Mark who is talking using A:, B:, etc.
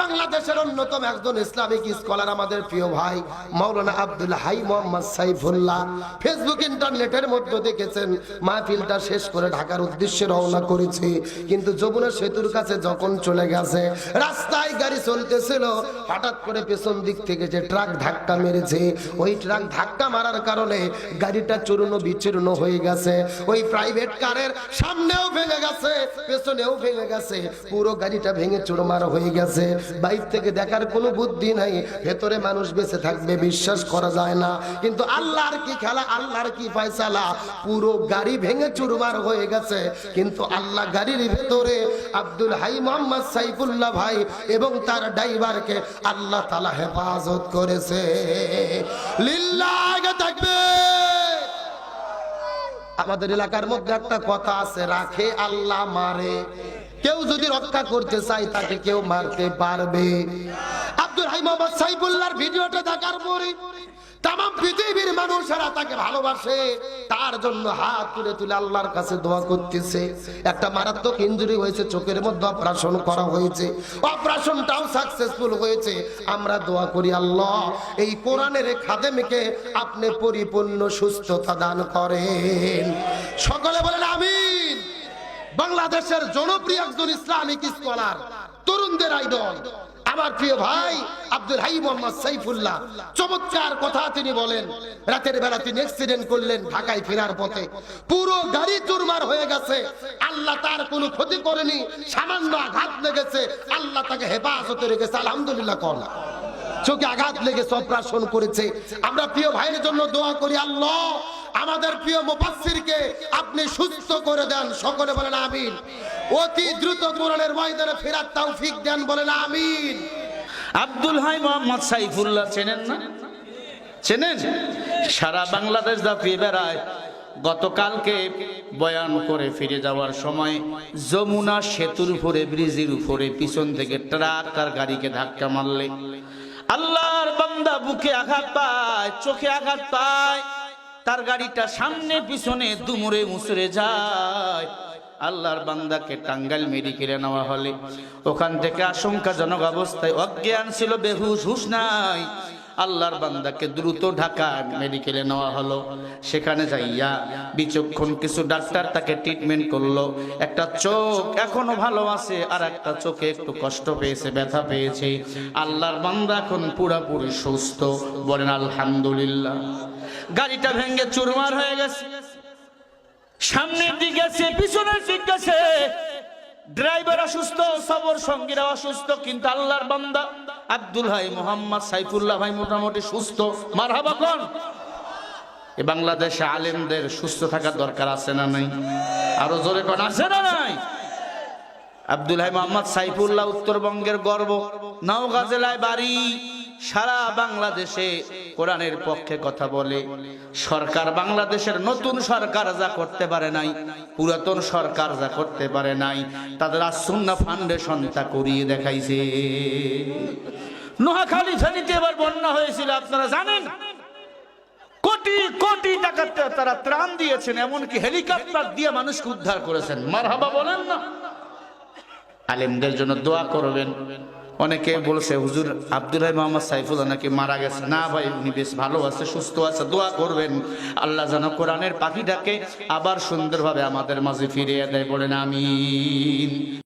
A: বাংলাদেশের অন্যতম একজন ইসলামিক স্কলার আমাদের প্রিয় ভাই, মাওলানা আব্দুল হাই মোহাম্মদ সাইফুল্লাহ। ফেসবুক, ইন্টারনেটের মধ্যে দেখেছেন, মাহফিলটা শেষ করে ঢাকার উদ্দেশ্যে রওনা করেছে। কিন্তু যমুনা সেতুর কাছে যখন চলে গেছে, রাস্তায় গাড়ি চলতেছিল। হঠাৎ করে পেছন দিক থেকে যে ট্রাক ধাক্কা মেরেছে, ওই ট্রাক ধাক্কা মারার কারণে গাড়িটা চূর্ণ বিচূর্ণ হয়ে গেছে। ওই প্রাইভেট কারের সামনেও ভেঙে গেছে, পেছনেও ভেঙে গেছে। পুরো গাড়িটা ভেঙে চুরমার হয়ে গেছে। বাইক থেকে দেখার কোনো বুদ্ধি নাই। ভেতরে মানুষ বেঁচে থাকবে, বিশ্বাস করা যায় না। কিন্তু আল্লাহর কি খেলা, আল্লাহর কি ফয়সালা? পুরো গাড়ি ভেঙে চুরমার হয়ে গেছে। কিন্তু আল্লাহ গাড়ির ভেতরে আব্দুল হাই মোহাম্মদ সাইফুল্লাহ ভাই এবং তার ড্রাইভারকে আল্লাহ তালা হেফাজত করেছে। লিল্লাহ থাকবে আমাদের এলাকার মধ্যে একটা কথা আছে, রাখে আল্লাহ মারে। কেউ যদি রক্ষা করতে চাই তাকে কেউ মারতে পারবে। আব্দুল হাই মোহাম্মদ সাইফুল্লাহর ভিডিওটা দেখার পরে তাম পৃথিবীর মানুষেরা তাকে ভালোবাসে, তার জন্য হাত তুলে তুলে আল্লাহর কাছে দোয়া করতেছে। একটা মারাত্মক ইঞ্জুরি হয়েছে, চোখের মধ্যে অপারেশন করা হয়েছে। অপারেশনটাও সাকসেসফুল হয়েছে। আমরা দোয়া করি, আল্লাহ, এই কোরআনের খাদেমকে আপনি পরিপূর্ণ সুস্থতা দান করেন। সকলে বলেন আমিন। বাংলাদেশের জনপ্রিয় একজন ইসলামিক স্কলার তরুণদের আইডল আমার প্রিয় ভাই আব্দুল হাই মোহাম্মদ সাইফুল্লাহ, চমৎকার কথা তিনি বলেন। রাতের বেলা তিনি অ্যাক্সিডেন্ট করলেন ঢাকায় ফেরার পথে। পুরো গাড়ি চুরমার হয়ে গেছে। আল্লাহ তার কোনো ক্ষতি করেনি, সামান্য আঘাত লেগেছে। আল্লাহ তাকে হেফাজতে রেখেছে, আলহামদুলিল্লাহ কর চোখে আঘাত লেগেছে অপারেশন করেছে। আমরা প্রিয় ভাইয়ের জন্য দোয়া করি, আল্লাহ আমাদের প্রিয় মুফাসসিরকে আপনি সুস্থ করে দেন। সকলে বলেন আমিন। অতি দ্রুত কোরআনের ময়দানে ফেরার তৌফিক দেন বলেন আমিন।
B: আব্দুল হাই মোহাম্মদ সাইফুল্লাহ চেনেন না? চেনেন? সারা বাংলাদেশ দাপিয়ে বেড়ায়। গতকালকে বয়ান করে ফিরে যাওয়ার সময় যমুনা সেতুর উপরে, ব্রিজের উপরে, পিছন থেকে ট্রাক তার গাড়িকে ধাক্কা মারলে আল্লাহর বান্দা বুকে আঘাত পায়, চোখে আঘাত পায়। তার গাড়িটা সামনে পিছনে দুমুরে মুসরে যায়। আল্লাহর বান্দাকে টাঙ্গাইল মেডিকেলে নেওয়া হলে। ওখান থেকে আশঙ্কাজনক অবস্থায় অজ্ঞান ছিল, বেহুশ, হুশ নাই। আল্লাহর বান্দাকে দ্রুত ঢাকা মেডিকেলে নেওয়া হলো। সেখানে যাইয়া বিচক্ষণ কিছু ডাক্তার তাকে ট্রিটমেন্ট করল। একটা চোখ এখনও ভালো আছে, আর একটা চোখে একটু কষ্ট পেয়েছে, ব্যথা পেয়েছে। আল্লাহর বান্দা এখন পুরাপুরি সুস্থ। বলেন, আলহামদুলিল্লাহ। গাড়িটা ভেঙে চুরমার হয়ে গেছে। সামনের দিক আছে পিছনের দিক আছে ড্রাইভার অসুস্থ, সবর সঙ্গীরা অসুস্থ, কিন্তু আল্লাহর বান্দা আব্দুল হাই মোহাম্মদ সাইফুল্লাহ ভাই মোটামুটি সুস্থ। মার হাবা কোন? এ বাংলাদেশে আলেমদের সুস্থ থাকার দরকার আছে না নাই? আরও জোরে কোন আছে না নাই? আব্দুল হাই মোহাম্মদ সাইফুল্লাহ উত্তরবঙ্গের গর্ব, নওগাঁ জেলায় বাড়ি। সারা বাংলাদেশে কোরআনের পক্ষে কথা বলে। সরকার বাংলাদেশের নতুন সরকার যা করতে পারে নাই, পুরাতন সরকার যা করতে পারে নাই, তাদের আসুন্না ফাউন্ডেশন তা করিয়ে দেখাইছে। নোহাখালী ফেনীতে এবার বন্যা হয়েছিল, আপনারা জানেন? কোটি কোটি টাকা তারা ত্রাণ দিয়েছেন, এমনকি হেলিকপ্টার দিয়ে মানুষকে উদ্ধার করেছেন। মারহাবা বলেন না। আলেমদের জন্য দোয়া করবেন। অনেকে বলছে, হুজুর আব্দুল মোহাম্মদ সাইফুল নাকি মারা গেছে। না ভাই, উনি বেশ ভালো আছে, সুস্থ আছে, দোয়া করবেন। আল্লাহ যেন কোরআনের পাখিটাকে আবার সুন্দরভাবে আমাদের মাঝে ফিরিয়ে দেয়। বলেন, আমিন।